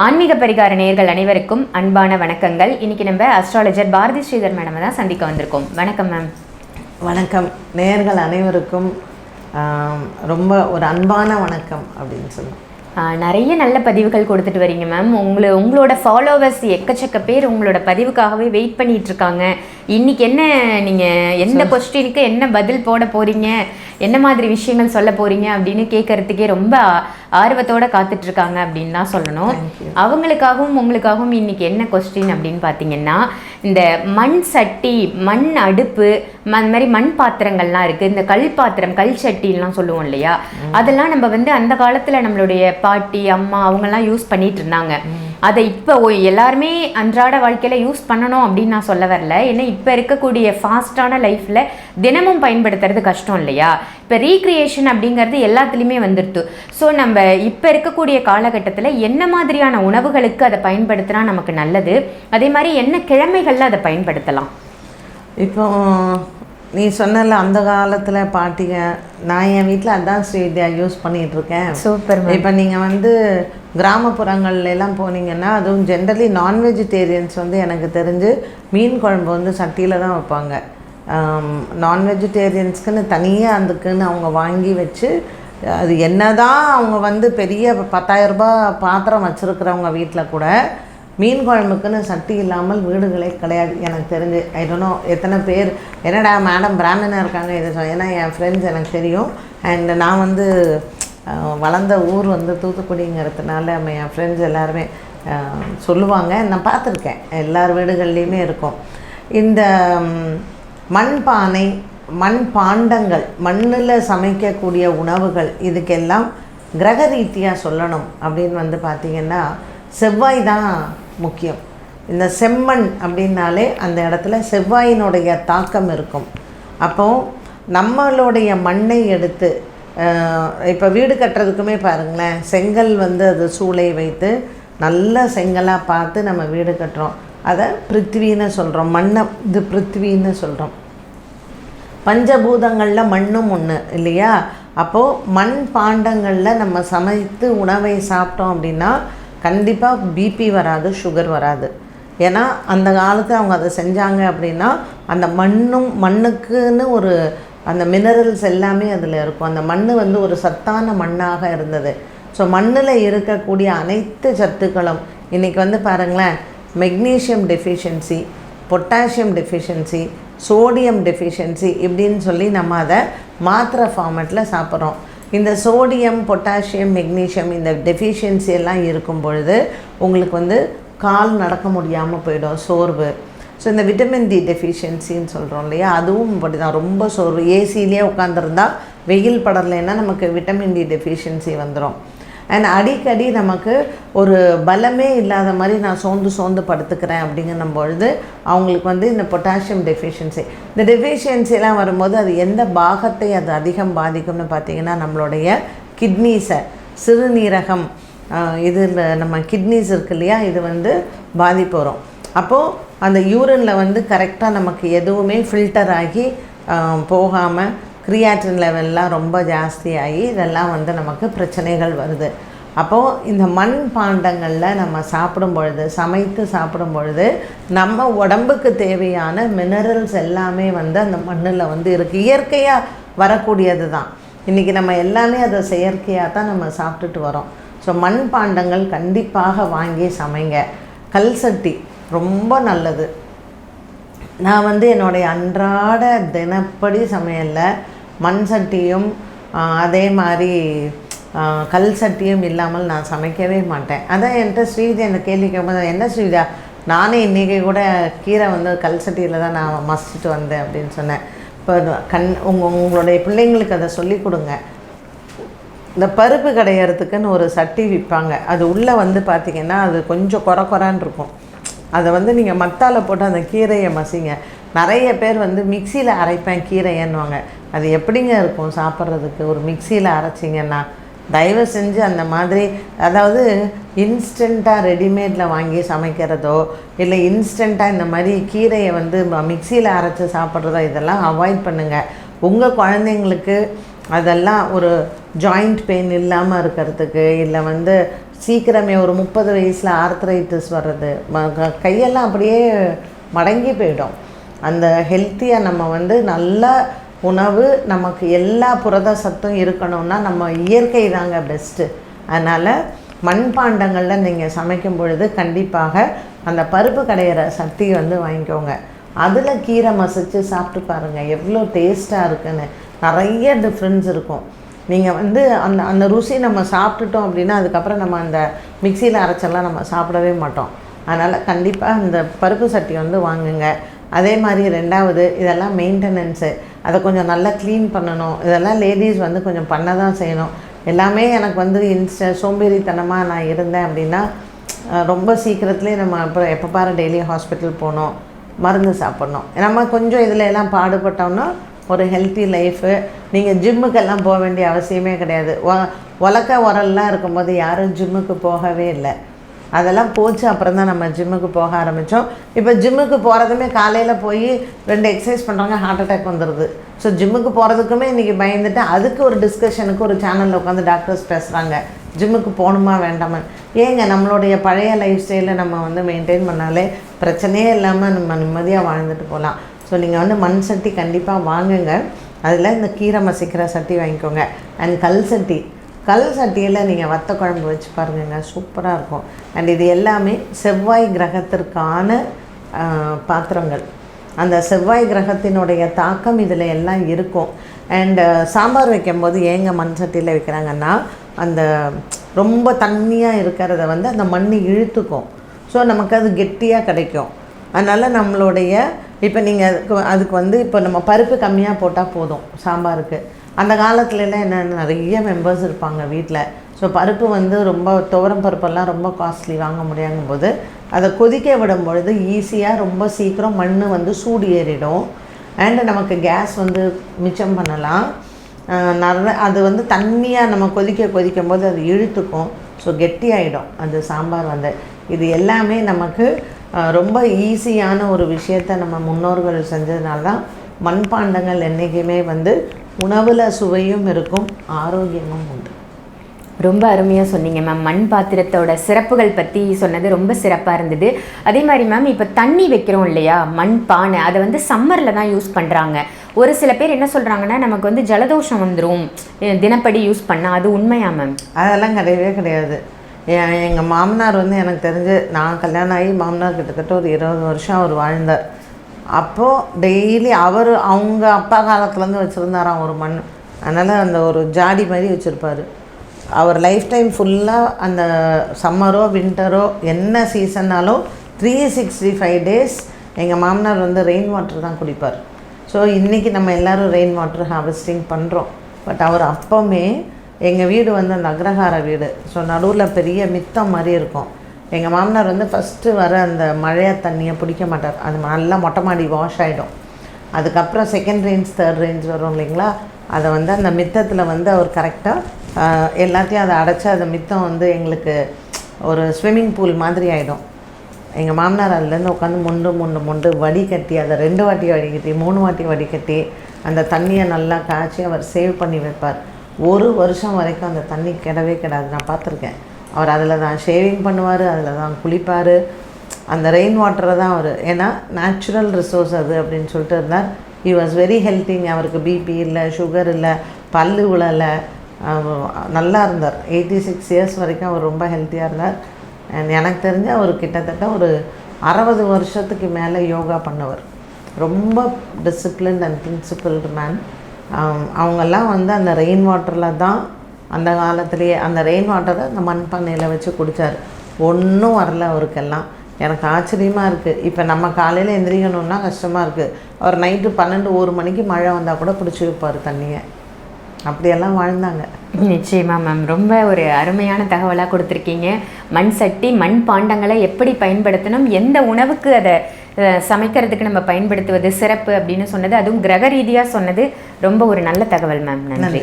ஆன்மீக பரிகார நேயர்கள் அனைவருக்கும் அன்பான வணக்கங்கள். இன்னைக்கு நம்ம அஸ்ட்ராலஜர் பாரதி ஸ்ரீதர் மேடம் தான் சந்திக்க வந்திருக்கோம். வணக்கம் மேம் வணக்கம். நேயர்கள் அனைவருக்கும் ரொம்ப ஒரு அன்பான வணக்கம் அப்படின்னு சொல்லுவோம் நிறைய நல்ல பதிவுகள் கொடுத்துட்டு வரீங்க மேம் உங்களை உங்களோட ஃபாலோவர்ஸ் எக்கச்சக்க பேர் உங்களோட பதிவுக்காகவே வெயிட் பண்ணிட்டு இருக்காங்க. இன்னைக்கு என்ன நீங்க எந்த கொஸ்டினுக்கு என்ன பதில் போட போறீங்க என்ன மாதிரி விஷயங்கள் சொல்ல போறீங்க அப்படின்னு கேட்கறதுக்கே ரொம்ப ஆர்வத்தோட காத்துட்டு இருக்காங்க அப்படின்னு தான் சொல்லணும். அவங்களுக்காகவும் உங்களுக்காகவும் இன்னைக்கு என்ன கொஸ்டின் அப்படின்னு பார்த்தீங்கன்னா இந்த மண் சட்டி மண் அடுப்பு அந்த மாதிரி மண் பாத்திரங்கள்லாம் இருக்கு. இந்த கல் பாத்திரம் கல் சட்டிலாம் சொல்லுவோம் இல்லையா? அதெல்லாம் நம்ம வந்து அந்த காலத்துல நம்மளுடைய பாட்டி அம்மா அவங்கெல்லாம் யூஸ் பண்ணிட்டு இருந்தாங்க. அதை இப்போ எல்லாருமே அன்றாட வாழ்க்கையில் யூஸ் பண்ணணும் அப்படின்னு நான் சொல்ல வரல. ஏன்னா இப்போ இருக்கக்கூடிய ஃபாஸ்டான லைஃப்பில் தினமும் பயன்படுத்துறது கஷ்டம் இல்லையா? இப்போ ரீக்ரியேஷன் அப்படிங்கிறது எல்லாத்துலேயுமே வந்துடுது ஸோ நம்ம இப்போ இருக்கக்கூடிய காலகட்டத்தில் என்ன மாதிரியான உணவுகளுக்கு அதை பயன்படுத்தினா நமக்கு நல்லது? அதே மாதிரி என்ன கிழமைகளில் அதை பயன்படுத்தலாம்? இப்போ நீ சொன்னல அந்த காலத்தில் பாட்டிங்க நான் என் வீட்டில் அதான் ஸ்ரீவித்யா யூஸ் பண்ணிட்டு இருக்கேன் சூப்பர் இப்போ நீங்கள் வந்து கிராமப்புறங்கள்ல எல்லாம் போனீங்கன்னா அதுவும் ஜென்ரலி நான் வெஜிடேரியன்ஸ் வந்து எனக்கு தெரிஞ்சு மீன் குழம்பு வந்து சட்டியில் தான் வைப்பாங்க. நான் வெஜிடேரியன்ஸ்க்குன்னு தனியாக அதுக்குன்னு அவங்க வாங்கி வச்சு அது என்னதான் அவங்க வந்து பெரிய பத்தாயிரம் ரூபாய் பாத்திரம் வச்சுருக்கிறவங்க வீட்டில் கூட மீன் குழம்புக்குன்னு சக்தி இல்லாமல் வீடுகளே கிடையாது. எனக்கு தெரிஞ்சு. ஐ எத்தனை பேர் என்னடா மேடம் பிராமணாக இருக்காங்க இதை ஏன்னா என் ஃப்ரெண்ட்ஸ் எனக்கு தெரியும். அண்ட் நான் வந்து வளர்ந்த ஊர் வந்து தூத்துக்குடிங்கிறதுனால நம்ம என் ஃப்ரெண்ட்ஸ் எல்லாருமே சொல்லுவாங்க. நான் பார்த்துருக்கேன். எல்லார் வீடுகள்லேயுமே இருக்கும். இந்த மண்பானை மண் பாண்டங்கள் மண்ணில் சமைக்கக்கூடிய உணவுகள் இதுக்கெல்லாம் கிரக ரீதியாக சொல்லணும் அப்படின்னு வந்து பார்த்திங்கன்னா செவ்வாய் தான் முக்கியம். இந்த செம்மண் அப்படின்னாலே அந்த இடத்துல செவ்வாயினுடைய தாக்கம் இருக்கும். அப்போ நம்மளுடைய மண்ணை எடுத்து இப்போ வீடு கட்டுறதுக்குமே பாருங்களேன் செங்கல் வந்து அது சூளை வைத்து நல்ல செங்கலாக பார்த்து நம்ம வீடு கட்டுறோம். அதை பிருத்திவின்னு சொல்கிறோம் மண்ணை இது பிருத்திவின்னு சொல்கிறோம் பஞ்சபூதங்களில் மண்ணும் ஒன்று இல்லையா? அப்போது மண் பாண்டங்களில் நம்ம சமைத்து உணவை சாப்பிட்டோம் அப்படின்னா கண்டிப்பாக பிபி வராது சுகர் வராது. ஏன்னா அந்த காலத்தில் அவங்க அதை செஞ்சாங்க அப்படின்னா அந்த மண்ணும் மண்ணுக்குன்னு ஒரு அந்த மினரல்ஸ் எல்லாமே அதில் இருக்கும். அந்த மண் வந்து ஒரு சத்தான மண்ணாக இருந்தது. ஸோ மண்ணில் இருக்கக்கூடிய அனைத்து சத்துக்களும் இன்றைக்கி வந்து பாருங்களேன் magnesium deficiency potassium deficiency sodium deficiency இப்படின்னு சொல்லி நம்ம அதை மாத்திரை ஃபார்மேட்டில் சாப்பிட்றோம். இந்த சோடியம் பொட்டாசியம் மெக்னீஷியம் இந்த டெஃபிஷியன்சி எல்லாம் இருக்கும் பொழுது உங்களுக்கு வந்து கால் நடக்க முடியாமல் போயிடும் சோர்வு. ஸோ இந்த விட்டமின் டி டெஃபிஷியன்சின்னு சொல்கிறோம் இல்லையா அதுவும் அப்படி தான் ரொம்ப சோர்வு. ஏசிலேயே உட்காந்துருந்தா வெயில் படலைன்னா நமக்கு விட்டமின் டி டெஃபிஷியன்சி வந்துடும் அண்ட் அடிக்கடி நமக்கு ஒரு பலமே இல்லாத மாதிரி நான் சோர்ந்து சோர்ந்து படுத்துக்கிறேன் அப்படிங்கிற பொழுது அவங்களுக்கு வந்து இந்த பொட்டாசியம் டெஃபிஷியன்சி இந்த டெஃபிஷியன்சிலாம் வரும்போது அது எந்த பாகத்தை அது அதிகம் பாதிக்கும்னு பார்த்திங்கன்னா நம்மளுடைய கிட்னிஸை சிறுநீரகம் இதில் நம்ம கிட்னிஸ் இருக்கு இல்லையா இது வந்து பாதிப்பு வரும். அப்போது அந்த யூரினில் வந்து கரெக்டாக நமக்கு எதுவுமே ஃபில்டர் ஆகி போகாமல் கிரியாட்டின் லெவல்லாம் ரொம்ப ஜாஸ்தியாகி இதெல்லாம் வந்து நமக்கு பிரச்சனைகள் வருது. அப்போது இந்த மண் பாண்டங்களில் நம்ம சாப்பிடும் பொழுது சமைத்து சாப்பிடும் பொழுது நம்ம உடம்புக்கு தேவையான மினரல்ஸ் எல்லாமே வந்து அந்த மண்ணில் வந்து இருக்குது இயற்கையாக வரக்கூடியது தான். இன்றைக்கி நம்ம எல்லாமே அதை செயற்கையாக தான் நம்ம சாப்பிட்டுட்டு வரோம். ஸோ மண் பாண்டங்கள் கண்டிப்பாக வாங்கி சமைங்க. கல் சட்டி ரொம்ப நல்லது. நான் வந்து என்னுடைய அன்றாட தினப்படி சமையலில் மண் சட்டியும் அதே மாதிரி கல் சட்டியும் இல்லாமல் நான் சமைக்கவே மாட்டேன். அதான் என்கிட்ட ஸ்ரீஜா என்னை கேள்வி கேட்கும்போது என்ன ஸ்ரீஜா நானே இன்றைக்கி கூட கீரை வந்து கல் சட்டியில் தான் நான் மசிச்சுட்டு வந்தேன் அப்படின்னு சொன்னேன். இப்போ கண் உங்கள் உங்களுடைய பிள்ளைங்களுக்கு அதை சொல்லிக் கொடுங்க. இந்த பருப்பு கடையிறதுக்குன்னு ஒரு சட்டி விற்பாங்க. அது உள்ளே வந்து பார்த்திங்கன்னா அது கொஞ்சம் குறை குறான் இருக்கும். அதை வந்து நீங்கள் மத்தால போட்டு அந்த கீரையை மசிங்க. நிறைய பேர் வந்து மிக்சியில் அரைப்பேன் கீரையன்னுவாங்க. அது எப்படிங்க இருக்கும் சாப்பிட்றதுக்கு? ஒரு மிக்சியில் அரைச்சிங்கன்னா தயவு செஞ்சு அந்த மாதிரி அதாவது இன்ஸ்டண்ட்டாக ரெடிமேடில் வாங்கி சமைக்கிறதோ இல்லை இன்ஸ்டண்ட்டாக இந்த மாதிரி கீரையை வந்து மிக்சியில் அரைச்சி சாப்பிட்றதோ இதெல்லாம் அவாய்ட் பண்ணுங்கள் உங்கள் குழந்தைங்களுக்கு அதெல்லாம் ஒரு ஜாயிண்ட் பெயின் இல்லாமல் இருக்கிறதுக்கு இல்லை வந்து சீக்கிரமே ஒரு முப்பது வயசில் ஆர்த்ரைட்டிஸ் வர்றது. ம- க- கையெல்லாம் அப்படியே மடங்கி போயிடும். அந்த ஹெல்த்தியாக நம்ம வந்து நல்ல உணவு நமக்கு எல்லா புரத சத்தும் இருக்கணும்னா நம்ம இயற்கை தாங்க பெஸ்ட்டு அதனால் மண்பாண்டங்களில் நீங்கள் சமைக்கும் பொழுது கண்டிப்பாக அந்த பருப்பு கடையிற சக்தி வந்து வாங்கிக்கோங்க. அதில் கீரை மசிச்சு சாப்பிட்டு பாருங்கள் எவ்வளோ டேஸ்ட்டாக இருக்குன்னு. நிறைய டிஃப்ரென்ஸ் இருக்கும். நீங்கள் வந்து அந்த அந்த ருசி நம்ம சாப்பிட்டுட்டோம் அப்படின்னா அதுக்கப்புறம் நம்ம அந்த மிக்சியில் அரைச்செல்லாம் நம்ம சாப்பிடவே மாட்டோம். அதனால் கண்டிப்பாக இந்த பருப்பு சட்டி வந்து வாங்குங்க. அதே மாதிரி ரெண்டாவது இதெல்லாம் மெயின்டெனன்ஸு. அதை கொஞ்சம் நல்லா க்ளீன் பண்ணணும். இதெல்லாம் லேடிஸ் வந்து கொஞ்சம் பண்ண தான் செய்யணும். எல்லாமே எனக்கு வந்து இன்ஸ்ட சோம்பேறித்தனமாக நான் இருந்தேன் அப்படின்னா ரொம்ப சீக்கிரத்துலேயே நம்ம அப்புறம் எப்போ பாரு டெய்லி ஹாஸ்பிட்டல் போகணும். மருந்து சாப்பிட்ணும். நம்ம கொஞ்சம் இதில் எல்லாம் பாடுபட்டோம்னா ஒரு ஹெல்த்தி லைஃபு நீங்கள் ஜிம்முக்கெல்லாம் போக வேண்டிய அவசியமே கிடையாது. உலக்க உரல்லாம் இருக்கும்போது யாரும் ஜிம்முக்கு போகவே இல்லை. அதெல்லாம் போச்சு அப்புறம் தான் நம்ம ஜிம்முக்கு போக ஆரம்பித்தோம் இப்போ ஜிம்முக்கு போகிறதுமே காலையில் போய் ரெண்டு எக்ஸசைஸ் பண்ணுறாங்க ஹார்ட் அட்டாக் வந்துடுது ஸோ ஜிம்முக்கு போகிறதுக்குமே இன்றைக்கி பயந்துட்டு அதுக்கு ஒரு டிஸ்கஷனுக்கு ஒரு சேனலில் உட்காந்து டாக்டர்ஸ் பேசுகிறாங்க ஜிம்முக்கு போகணுமா வேண்டாமா? ஏங்க நம்மளுடைய பழைய லைஃப் ஸ்டைலை நம்ம வந்து மெயின்டைன் பண்ணாலே பிரச்சனையே இல்லாமல் நம்ம நிம்மதியாக வாழ்ந்துட்டு போகலாம். ஸோ நீங்கள் வந்து மண் சட்டி கண்டிப்பாக வாங்குங்க. அதில் இந்த கீரை மசிக்கிற சட்டி வாங்கிக்கோங்க. அண்ட் கல் சட்டி. கல் சட்டியில் நீங்கள் வத்த குழம்பு வச்சு பாருங்கங்க. சூப்பராக இருக்கும். அண்ட் இது எல்லாமே செவ்வாய் கிரகத்திற்கான பாத்திரங்கள். அந்த செவ்வாய் கிரகத்தினுடைய தாக்கம் இதில் எல்லாம் இருக்கும். அண்டு சாம்பார் வைக்கும்போது ஏங்க மண் சட்டியில் வைக்கிறாங்கன்னா அந்த ரொம்ப தண்ணியாக இருக்கிறத வந்து அந்த மண் இழுத்துக்கும். ஸோ நமக்கு அது கெட்டியாக கிடைக்கும். அதனால் நம்மளுடைய இப்போ நீங்கள் அதுக்கு அதுக்கு வந்து இப்போ நம்ம பருப்பு கம்மியாக போட்டால் போதும் சாம்பாருக்கு. அந்த காலத்துலலாம் என்ன நிறைய மெம்பர்ஸ் இருப்பாங்க வீட்டில் ஸோ பருப்பு வந்து ரொம்ப துவரம் பருப்பெல்லாம் ரொம்ப காஸ்ட்லி வாங்க முடியாங்கும் போது அதை கொதிக்க விடும் பொழுது ஈஸியாக ரொம்ப சீக்கிரம் மண் வந்து சூடு ஏறிடும். அண்டு நமக்கு கேஸ் வந்து மிச்சம் பண்ணலாம். அஹ் நிறைய அது வந்து தண்ணியாக நம்ம கொதிக்க கொதிக்கும் போது அது இழுத்துக்கும். ஸோ கெட்டியாயிடும். அந்த சாம்பார் வந்து. இது எல்லாமே நமக்கு ரொம்ப ஈஸியான ஒரு விஷயத்தை நம்ம முன்னோர்கள் செஞ்சதுனால தான் மண்பாண்டங்கள் என்றைக்குமே வந்து உணவில் சுவையும் இருக்கும் ஆரோக்கியமும் உண்டு. ரொம்ப அருமையாக சொன்னீங்க மேம் மண் பாத்திரத்தோட சிறப்புகள் பற்றி சொன்னது ரொம்ப சிறப்பாக இருந்தது. அதே மாதிரி மேம் இப்போ தண்ணி வைக்கிறோம் இல்லையா? மண் பானை அதை வந்து சம்மரில் தான் யூஸ் பண்ணுறாங்க ஒரு சில பேர் என்ன சொல்கிறாங்கன்னா நமக்கு வந்து ஜலதோஷம் வந்துடும் தினப்படி யூஸ் பண்ணால் அது உண்மையா மேம் அதெல்லாம் கிடையவே கிடையாது. எங்கள் மாமனார் வந்து எனக்கு தெரிஞ்சு நான் கல்யாணம் ஆகி மாமனார் கிட்டத்தட்ட ஒரு இருபது வருஷம் அவர் வாழ்ந்தார். அப்போது டெய்லி அவர் அவங்க அப்பா காலத்துலேருந்து வச்சுருந்தாராம் ஒரு மண். அதனால் அந்த ஒரு ஜாடி மாதிரி வச்சுருப்பார். அவர் லைஃப் டைம் ஃபுல்லாக அந்த சம்மரோ வின்டரோ என்ன சீசன்னாலும் த்ரீ சிக்ஸ்டி ஃபைவ் டேஸ் எங்கள் மாமனார் வந்து ரெயின் வாட்டர் தான் குடிப்பார். ஸோ இன்றைக்கி நம்ம எல்லோரும் ரெயின் வாட்டர் ஹார்வெஸ்டிங் பண்ணுறோம் பட் அவர் அப்போவுமே எங்கள் வீடு வந்து அந்த அக்ரஹார வீடு. ஸோ நடுவில் பெரிய மித்தம் மாதிரி இருக்கும். எங்கள் மாமனார் வந்து ஃபஸ்ட்டு வர அந்த மழை தண்ணியை பிடிக்க மாட்டார். அது நல்லா மொட்டை மாடி வாஷ் ஆகிடும் அதுக்கப்புறம் செகண்ட் ரேஞ்ச் தேர்ட் ரேஞ்ச் வரும் இல்லைங்களா? அதை வந்து அந்த மித்தத்தில் வந்து அவர் கரெக்டாக எல்லாத்தையும் அதை அடைச்சி அந்த மித்தம் வந்து எங்களுக்கு ஒரு ஸ்விம்மிங் பூல் மாதிரி ஆகிடும் எங்கள் மாமனார் அதுலேருந்து உட்காந்து முண்டு முண்டு முண்டு வடிகட்டி அதை ரெண்டு வாட்டி வடிகட்டி மூணு வாட்டி வடிகட்டி அந்த தண்ணியை நல்லா காய்ச்சி அவர் சேவ் பண்ணி வைப்பார். ஒரு வருஷம் வரைக்கும் அந்த தண்ணி கிடவே கிடாது. நான் பார்த்துருக்கேன் அவர் அதில் தான் ஷேவிங் பண்ணுவார் அதில் தான் குளிப்பார். அந்த ரெயின் வாட்டரை தான் அவர். ஏன்னா நேச்சுரல் ரிசோர்ஸ் அது அப்படின்னு சொல்லிட்டு இருந்தார். ஹி வாஸ் வெரி ஹெல்த்திங் அவருக்கு பிபி இல்லை சுகர் இல்லை பல்லு விழலை நல்லா இருந்தார். எயிட்டி சிக்ஸ் இயர்ஸ் வரைக்கும் அவர் ரொம்ப ஹெல்த்தியாக இருந்தார். அண்ட் எனக்கு தெரிஞ்சு அவர் கிட்டத்தட்ட ஒரு அறுபது வருஷத்துக்கு மேலே யோகா பண்ணவர். ரொம்ப டிசிப்ளின் அண்ட் பிரின்சிபிள்டு மேன் அவங்கெல்லாம் வந்து அந்த ரெயின் வாட்டரில் தான் அந்த காலத்துலேயே அந்த ரெயின் வாட்டரை அந்த மண்பானையில் வச்சு குடித்தார் ஒன்றும் வரல அவருக்கெல்லாம். எனக்கு ஆச்சரியமாக இருக்குது இப்போ நம்ம காலையில் எந்திரிக்கணுன்னா கஷ்டமாக இருக்குது அவர் நைட்டு பன்னெண்டு ஒரு மணிக்கு மழை வந்தால் கூட பிடிச்சி வைப்பார் தண்ணியை. அப்படியெல்லாம் வாழ்ந்தாங்க. நிச்சயமா மேம் ரொம்ப ஒரு அருமையான தகவலாக கொடுத்துருக்கீங்க. மண் சட்டி மண் பாண்டங்களை எப்படி பயன்படுத்தணும் எந்த உணவுக்கு அதை சமைக்கிறதுக்கு நம்ம பயன்படுத்துவது சிறப்பு அப்படின்னு சொன்னது அதுவும் கிரக ரீதியாக சொன்னது ரொம்ப ஒரு நல்ல தகவல் மேம் நன்றி.